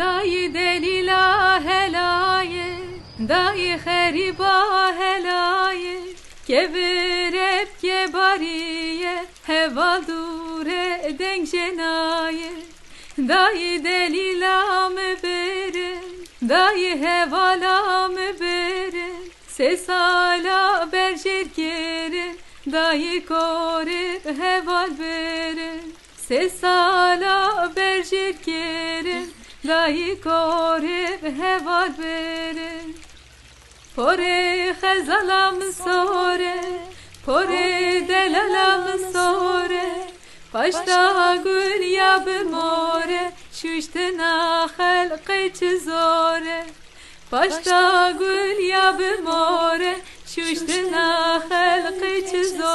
Dayı delila helaye Dayı heriba helaye Kebir hep kebariye Hevadure denk cenaye Dayı delila mebere Dayı hevala mebere Ses hala berjer kere Dayı kore heval bere Ses hala berjer kere دایی گوری به هواد بره. پره خزالم سوره پره دلالم سوره پشتا گل یا بموره شوشت نا خلق چه زوره پشتا گل یا بموره شوشت نا خلق چه زوره